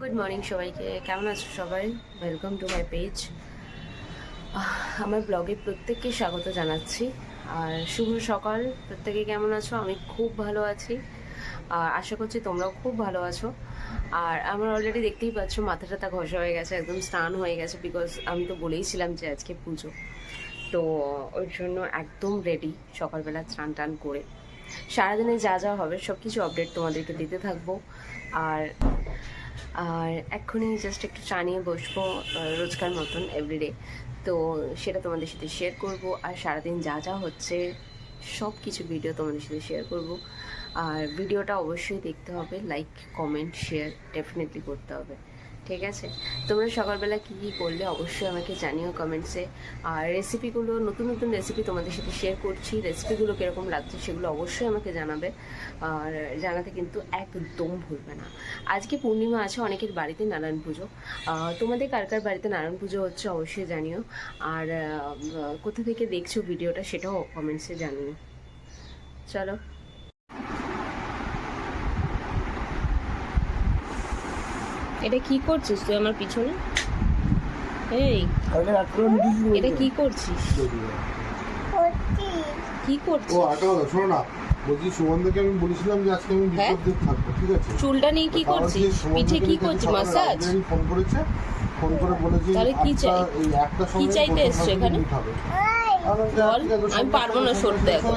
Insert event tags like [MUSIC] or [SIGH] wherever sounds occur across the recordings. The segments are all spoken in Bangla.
গুড মর্নিং সবাইকে। কেমন আছো সবাই? ওয়েলকাম টু মাই পেজ আমার ব্লগে প্রত্যেককে স্বাগত জানাচ্ছি। আর শুভ সকাল। প্রত্যেকে কেমন আছো? আমি খুব ভালো আছি। আর আশা করছি তোমরাও খুব ভালো আছো। আর আমার অলরেডি দেখতেই পাচ্ছ মাথা টাথা ঘষা হয়ে গেছে, একদম স্নান হয়ে গেছে বিকজ আমি তো বলেইছিলাম যে আজকে পুজো। তো ওই জন্য একদম রেডি সকালবেলা স্নান টান করে। সারাদিনে যা যা হবে সব কিছু আপডেট তোমাদেরকে দিতে থাকব। আর আর এক্ষুনি জাস্ট একটু চা নিয়ে বসবো রোজকার মতন এভরিডে তো সেটা তোমাদের সাথে শেয়ার করব, আর সারাদিন যা যা হচ্ছে সব কিছু ভিডিও তোমাদের সাথে শেয়ার করব। আর ভিডিওটা অবশ্যই দেখতে হবে লাইক কমেন্ট শেয়ার ডেফিনেটলি করতে হবে। ঠিক আছে? তোমরা সকালবেলা কী কী করলে অবশ্যই আমাকে জানিও কমেন্টসে আর রেসিপিগুলো নতুন নতুন রেসিপি তোমাদের সাথে শেয়ার করছি রেসিপিগুলো কীরকম লাগছে সেগুলো অবশ্যই আমাকে জানাবে। আর জানাতে কিন্তু একদম ভুলবে না। আজকে পূর্ণিমা আছে, অনেকের বাড়িতে নারায়ণ পুজো। তোমাদের কার কার বাড়িতে নারায়ণ পুজো হচ্ছে অবশ্যই জানিও। আর কোথা থেকে দেখছ ভিডিওটা সেটাও কমেন্টসে জানিও। চলো। এটা কি করছিস তুই আমার পিছনে? এই এটা কি করছিস? কি ও করছিস একটা কথা শোনো না। বলছি সুমনদাকে আমি বলেছিলাম যে আজকে আমি হ্যাঁ? বিপদ দিক থাকব ঠিক আছে? চুলটা নিয়ে কি করছিস? পিঠে কি করছিস? সকালে মাসাজ? রাজধানী ফোন করেছে। ফোন করে বলেছে তাহলে কি চাই? এই একটা কি সময় চাইতে এসছো এখানে? আমি বল, আমি পারব না সরতে এখন।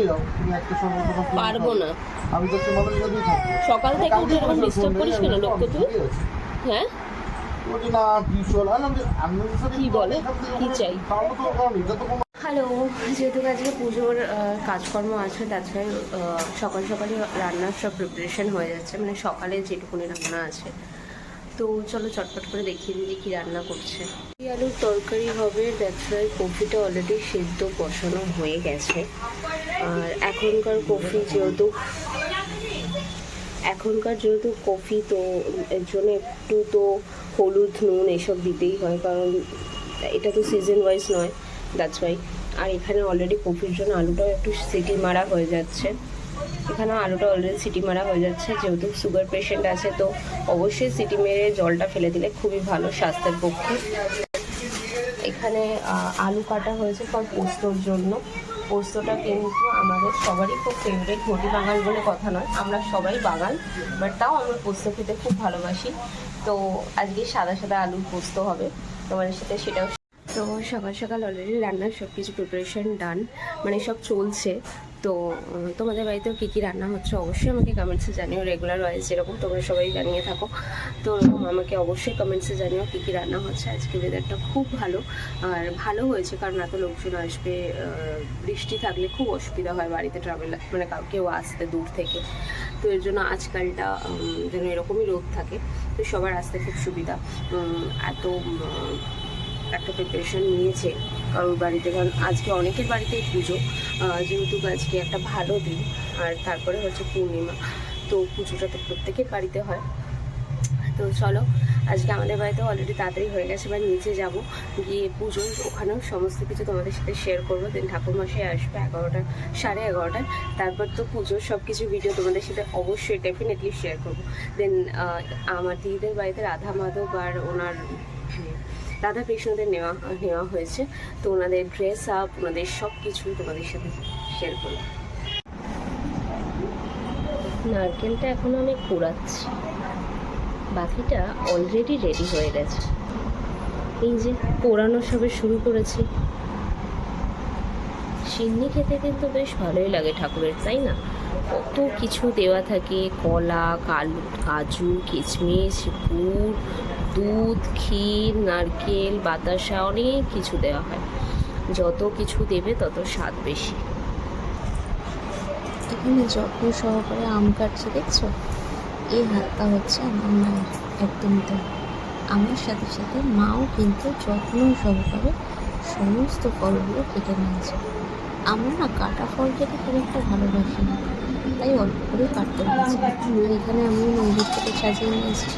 পারব না। আমি সকাল থেকে উঠে এরকম ডিস্টার্ব করিস কেন আমি লোককে তুই। হ্যাঁ কি বলে? কি চাই? হ্যালো, যেহেতু আজকে পুজোর কাজকর্ম আছে তাছাড়া সকাল সকালে রান্নার সব প্রিপারেশন হয়ে যাচ্ছে মানে সকালে যেটুকুনি রান্না আছে তো চলো চটপট করে দেখিয়ে যে কী রান্না করছে আলুর তরকারি হবে দ্যাটস কফিটা অলরেডি সেদ্ধ বসানো হয়ে গেছে আর এখনকার কফি যেহেতু এখনকার যেহেতু কফি তো, এর জন্য একটু তো হলুদ, নুন এসব দিতেই হয়, কারণ এটা তো সিজন ওয়াইজ নয় দ্যাটস ওয়াই আর এখানে অলরেডি কফির জন্য আলুটাও একটু সিটি মারা হয়ে যাচ্ছে। এখানে আলুটা অলরেডি সিটি মারা হয়ে যাচ্ছে, যেহেতু সুগার পেশেন্ট আছে, তো অবশ্যই সিটি মেরে জলটা ফেলে দিলে খুবই ভালো স্বাস্থ্যের পক্ষে। এখানে আলু কাটা হয়েছে ফর পোস্তর জন্য। পোস্তটা কিন্তু আমাদের সবারই খুব ফেভারিট ঘটি বাঙাল বলে কথা নয়। আমরা সবাই বাগান বাট তাও আমরা পোস্ত খেতে খুব ভালোবাসি। তো আজকে সাদা সাদা আলুর পোস্ত হবে তোমাদের সাথে, সেটাও তো সকাল সকাল অলরেডি রান্নার সব কিছু প্রিপারেশান ডান মানে সব চলছে। তো তোমাদের বাড়িতেও কী কী রান্না হচ্ছে অবশ্যই আমাকে কমেন্টসে জানিও রেগুলার ওয়াইজ যেরকম তোমরা সবাই জানিয়ে থাকো। তো আমাকে অবশ্যই কমেন্টসে জানিও কী কী রান্না হচ্ছে। আজকে ওয়েদারটা খুব ভালো আর ভালো হয়েছে কারণ এত লোকজন আসবে বৃষ্টি থাকলে খুব অসুবিধা হয় বাড়িতে ট্রাভেল মানে কাউ কেউ আসতে দূর থেকে। তো এর জন্য আজকালটা যেন এরকমই রোদ থাকে, তো সবার আসতে খুব সুবিধা। এত একটা প্রিপারেশন নিয়েছে। কারোর বাড়িতে, কারণ আজকে অনেকের বাড়িতেই পুজো যেহেতু আজকে একটা ভালো দিন, আর তারপরে হচ্ছে পূর্ণিমা, তো পুজোটা তো প্রত্যেকের বাড়িতে হয়। তো চলো, আজকে আমাদের বাড়িতে অলরেডি তাড়াতাড়ি হয়ে গেছে, এবার নিচে যাব, গিয়ে পুজো ওখানেও সমস্ত কিছু তোমাদের সাথে শেয়ার করব। দেন ঠাকুরমশাই আসবে এগারোটা, সাড়ে এগারোটায় তারপর তো পুজোর সব কিছু ভিডিও তোমাদের সাথে অবশ্যই ডেফিনেটলি শেয়ার করব। দেন আমার দিদিদের বাড়িতে রাধা মাধব আর ওনার রাধা কৃষ্ণদের নেওয়া নেওয়া হয়েছে। তো ওনাদের ড্রেস আপ ওনাদের সব কিছু তোমাদের সাথে শেয়ার করব নারকেলটা এখন আমি কুড়াচ্ছি। বাকিটা অলরেডি রেডি হয়ে গেছে। এই যে পোড়ানো সবে শুরু করেছি। সিন্নি খেতে কিন্তু বেশ ভালোই লাগে ঠাকুরের, তাই না? কত কিছু দেওয়া থাকে, কলা, কালু কাজু, কিশমিশ, গুড়, দুধ, ক্ষীর, নারকেল, বাতাসা, অনেক কিছু দেওয়া হয়। যত কিছু দেবে তত স্বাদ বেশি। এখানে যত্ন সহকারে আম কাটছে, দেখছ? এই হাতটা হচ্ছে আমার একদম তো আমার সাথে সাথে মাও কিন্তু যত্ন সহকারে সমস্ত ফলগুলো কেটে নিয়েছে। আমরা না কাটা ফল খেতে খুব একটা ভালোবাসি না। তাই অল্প করে কাটতে আর এখানে আমি মন্দির থেকে সাজিয়ে নিয়েছি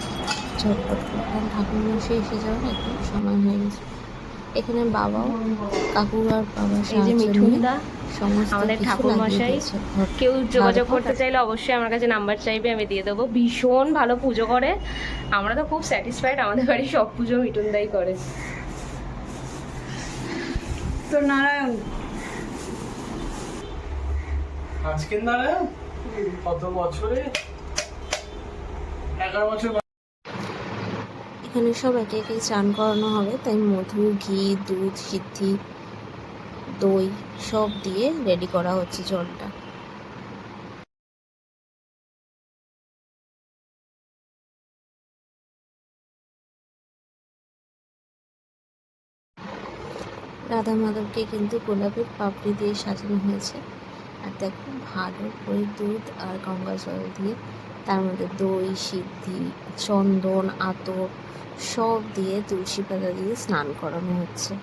ঝটপট করে কারণ ঠাকুর মশাই এসে যাওয়ার একদম সময় হয়ে গেছে। এখানে বাবাও কাকু আর বাবা এই যে সাহায্য মিঠুনদা আমাদের ঠাকুর মশাই কেউ যোগাযোগ করতে চাইলে অবশ্যই আমার কাছে নাম্বার চাইবে আমি দিয়ে দেবো। ভীষণ ভালো পুজো করে। আমরা তো খুব স্যাটিসফাইড আমাদের বাড়ি সব পুজো মিঠুনদাই করে। তো নারায়ণ নারায়ণ কত বছরে? এগারো বছর এখানে সব একে একে চান করানো হবে, তাই মধু, ঘি, দুধ, সিদ্ধি, দই সব দিয়ে রেডি করা হচ্ছে জলটা। রাধা মাধবকে কিন্তু গোলাপের পাপড়ি দিয়ে সাজানো হয়েছে। দেখো, ভালো করে দুধ আর গঙ্গা জল দিয়ে তার মধ্যে দই, সিদ্ধি, চন্দন আতর সব দিয়ে তুলসী পাতা দিয়ে স্নান করানো হচ্ছে।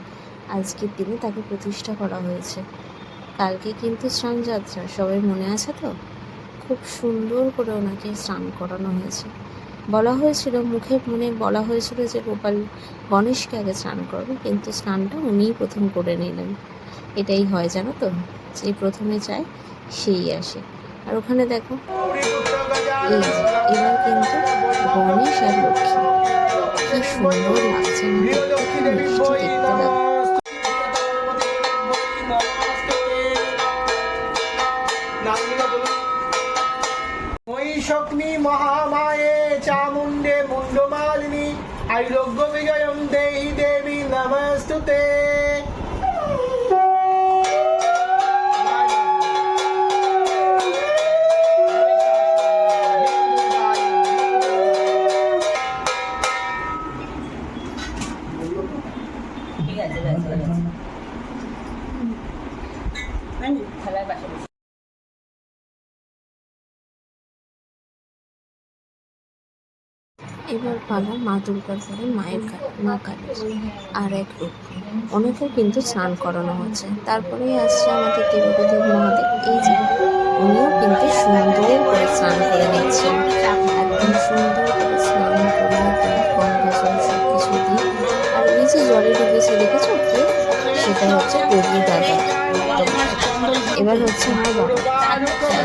আজকের দিনে তাকে প্রতিষ্ঠা করা হয়েছে। কালকে কিন্তু স্নান যাত্রা সবাই মনে আছে তো? খুব সুন্দর করে ওনাকে স্নান করানো হয়েছে। বলা হয়েছিল, মুখে মনে বলা হয়েছিল যে, গোপাল গণেশকে আগে স্নান করবে। কিন্তু স্নানটা উনিই প্রথম করে নিলেন। এটাই হয়, জানো তো? যে প্রথমে যায়, সেই আসে। আর ওখানে দেখো, এই এবার কিন্তু গণেশ আর লক্ষ্মী। কি সুন্দর লাগছে আইরোগ্য বিজয়ম দেবী, নমস্তুতে। এবার পালা মা দুর্গার পরে মায়ের মা কালী আর এক রূপ অনেকের কিন্তু স্নান করানো হচ্ছে। তারপরে আসছে আমাদের দেবদেব মহাদেব। এই যে, উনিও কিন্তু সুন্দর করে স্নান করে নিচ্ছেন। একদম সুন্দর করে স্নান করে জল সব কিছু দিয়ে। আর এই যে জলে ডুবেছে, দেখেছ কে? সেটা হচ্ছে গৌরী দাদা। এবার হচ্ছে আমার বাবা। সাই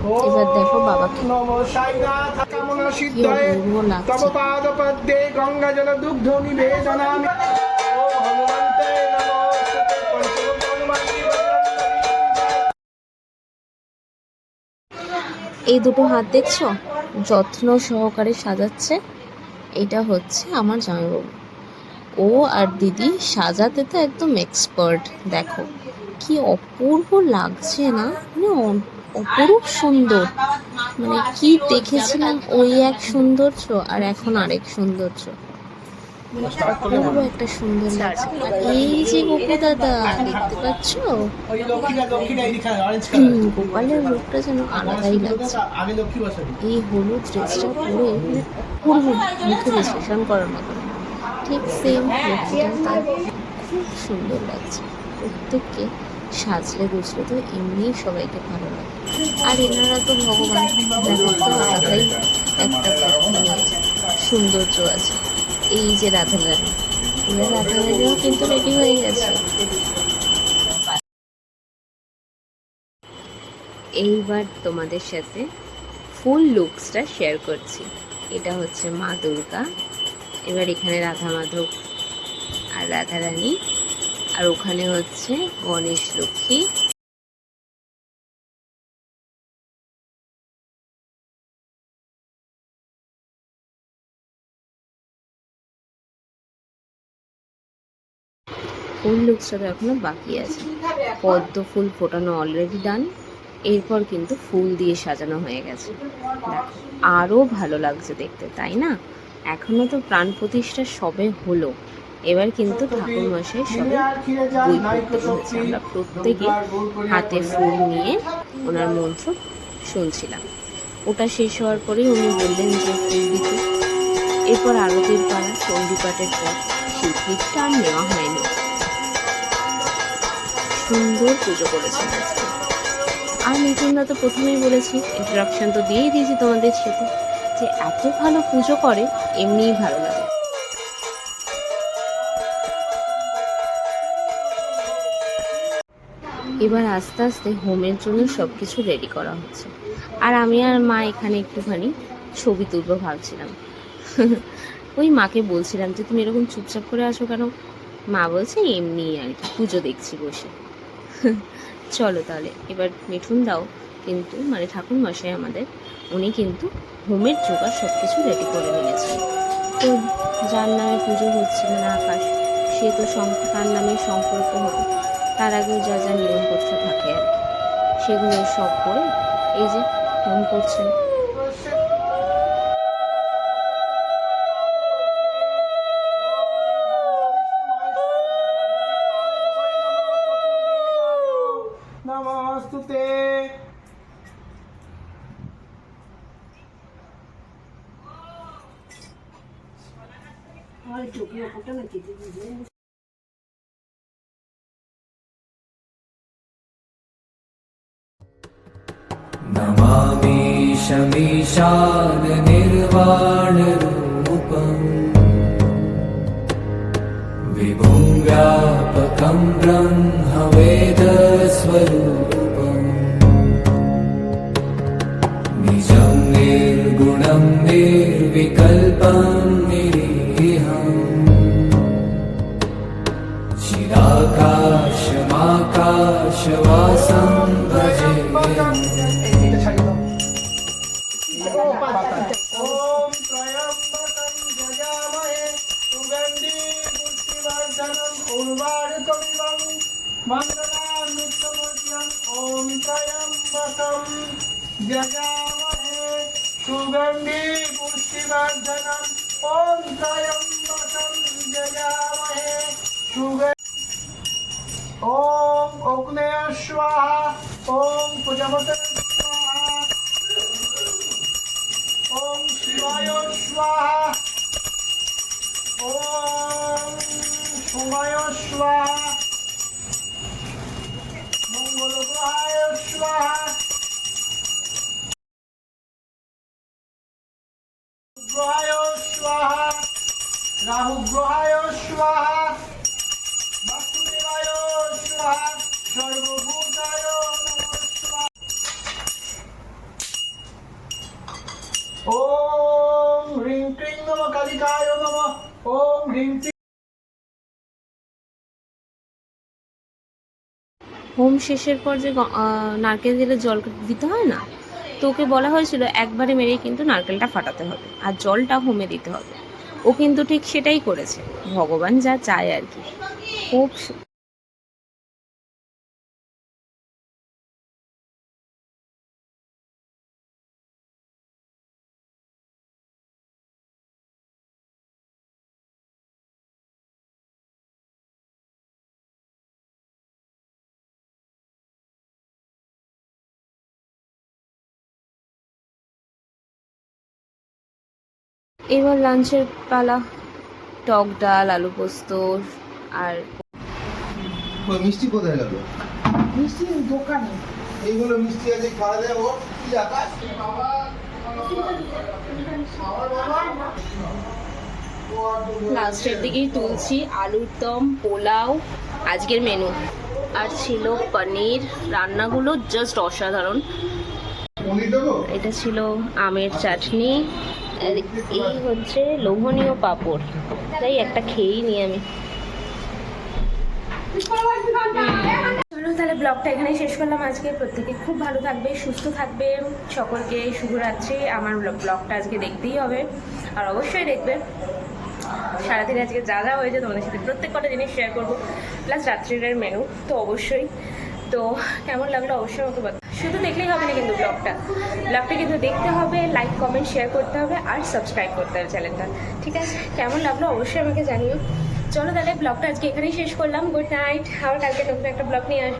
এবার দেখো গঙ্গা জল দুগ্ধ নিবেদনামি এই দুটো হাত দেখছ? যত্ন সহকারে সাজাচ্ছে। এটা হচ্ছে আমার জামাইবাবু। ও আর দিদি সাজাতে তো একদম এক্সপার্ট দেখো। কি অপূর্ব লাগছে না? মানে অপরূপ সুন্দর। মানে কি দেখেছিলাম ওই এক সৌন্দর্য আর এখন আরেক সৌন্দর্য। মানে অপূর্ব একটা সুন্দর লাগছে। এই যে গোপু দাদা, দেখতে পাচ্ছ? গোপালের রূপটা যেন আলাদাই লাগছে। এই হলুদ ড্রেসটা পরে মানে পূর্ব মুখে বিশ্লেষণ করার মতো। ঠিক সেম খুব সুন্দর লাগছে প্রত্যেককে। সাজলে গুছলে তো এমনিই সবাইকে ভালো লাগে। আর এনারা তো ভগবান, দেখো তো আলাদাই একটা সৌন্দর্য আছে। এই যে রাধারানী, এবার রাধারানীও কিন্তু রেডি হয়ে গেছে। এইবার তোমাদের সাথে ফুল লুকসটা শেয়ার করছি। এটা হচ্ছে মা দুর্গা, এবার এখানে রাধা মাধব আর রাধা রানী আর ওখানে হচ্ছে গণেশ লক্ষ্মী। ফুল লুকসটা তো এখনও বাকি আছে। পদ্ম ফুল ফোটানো অলরেডি ডান এরপর কিন্তু ফুল দিয়ে সাজানো হয়ে গেছে। আরও ভালো লাগছে দেখতে, তাই না? এখনও তো প্রাণ প্রতিষ্ঠা সবে হলো। এবার কিন্তু ঠাকুর মশাই সবে বই পড়তে বসেছে আমরা প্রত্যেকে হাতে ফুল নিয়ে ওনার মন্ত্র শুনছিলাম। ওটা শেষ হওয়ার পরেই উনি বললেন যে ফুল দিতে এরপর আরতির পাড়া চণ্ডীপাঠের পর স্বীকৃতিটা আর নেওয়া হয়নি। সুন্দর পুজো করেছেন আর মিঠুনদা তো প্রথমেই বলেছি ইন্ট্রাকশন তো দিয়েই দিয়েছি তোমাদের সাথে যে এত ভালো পুজো করে, এমনিই ভালো লাগে। এবার আস্তে আস্তে হোমের জন্য সব কিছু রেডি করা হচ্ছে। আর আমি আর মা এখানে একটুখানি ছবি তুলবো ভাবছিলাম। [LAUGHS] ওই মাকে বলছিলাম যে, তুমি এরকম চুপচাপ করে আসো কেন? মা বলছে, এমনি আর কি, পুজো দেখছি বসে। [LAUGHS] চলো তাহলে, এবার মিঠুন দাও। কিন্তু মানে ঠাকুর মশাই আমাদের, উনি কিন্তু হোমের জোগাড় সব কিছু রেডি করে নিয়েছে তো যার নামে পুজো হচ্ছে মানে আকাশ, সে তো তার নামে সম্পর্ক হবে। তার আগেও যা যা নিয়ম করতে থাকে আর সেগুলো সব করে এই যে ফোন করছেন না शमीशाननिर्वाणरूपम् विभुं व्यापकं ब्रह्मवेदस्वरूपम्। निजं निर्गुणं निर्विकल्पं निरीहम्। चिराकाशमाकाशवासं ওম ত্রয়ম্বকম যজামহে সুগন্ধি পুষ্টিবর্ধনম ওম ত্রয়ম্বকম যজামহে সুগন্ধি ওম অগ্নেয় স্বাহা ওম প্রজাপতে স্বাহা ওম শিবায় স্বাহা ওম সোমায় স্বাহা মঙ্গল গ্রহায় স্বাহা। গ্রহায় স্বাহা। রাহু গ্রহায় স্বাহা বাসুদেবায় স্বাহা। সর্বভূতায় ওম হ্রিং ক্রিং নম কালিকায় নম। ওম হ্রিং হোম শেষের পর যে নারকেল দিলে জল দিতে হয় না, তো ওকে বলা হয়েছিল, একবারে মেরেই কিন্তু নারকেলটা ফাটাতে হবে আর জলটা হোমে দিতে হবে। ও কিন্তু ঠিক সেটাই করেছে। ভগবান যা চায় আর কি। খুব এবার লাঞ্চের পালা টক ডাল আলু পোস্ত আর ওই মিষ্টি কোথায় গেল? মিষ্টি দোকানে। এইগুলো মিষ্টি আছে খাওয়া ও কি আকাশ লাস্টের দিকেই তুলছি আলুর দম পোলাও আজকের মেনু আর ছিল পনির। রান্নাগুলো জাস্ট অসাধারণ। এটা ছিল আমের চাটনি। আর এই হচ্ছে লোভনীয় পাঁপড়। তাই একটা খেয়েই নি আমি। তাহলে ব্লগটা এখানেই শেষ করলাম। আজকে প্রত্যেকে খুব ভালো থাকবে, সুস্থ থাকবে। সকলকে শুভরাত্রি। আমার ব্লগটা আজকে দেখতেই হবে। আর অবশ্যই দেখবে। সারাদিন আজকে যা যা হয়েছে তোমাদের সাথে প্রত্যেক কটা জিনিস শেয়ার করব। প্লাস রাত্রিরের মেনু, তো অবশ্যই। তো কেমন লাগল? অবশ্যই আমাকে শুধু দেখলেই হবে না কিন্তু ব্লগটা। ব্লগটা কিন্তু দেখতে হবে লাইক কমেন্ট শেয়ার করতে হবে আর সাবস্ক্রাইব করতে হবে চ্যানেলটা ঠিক আছে? কেমন লাগল অবশ্যই আমাকে জানিও। চলো তাহলে ব্লগটা আজকে এখানেই শেষ করলাম। গুড নাইট আবার কালকে নতুন একটা ব্লগ নিয়ে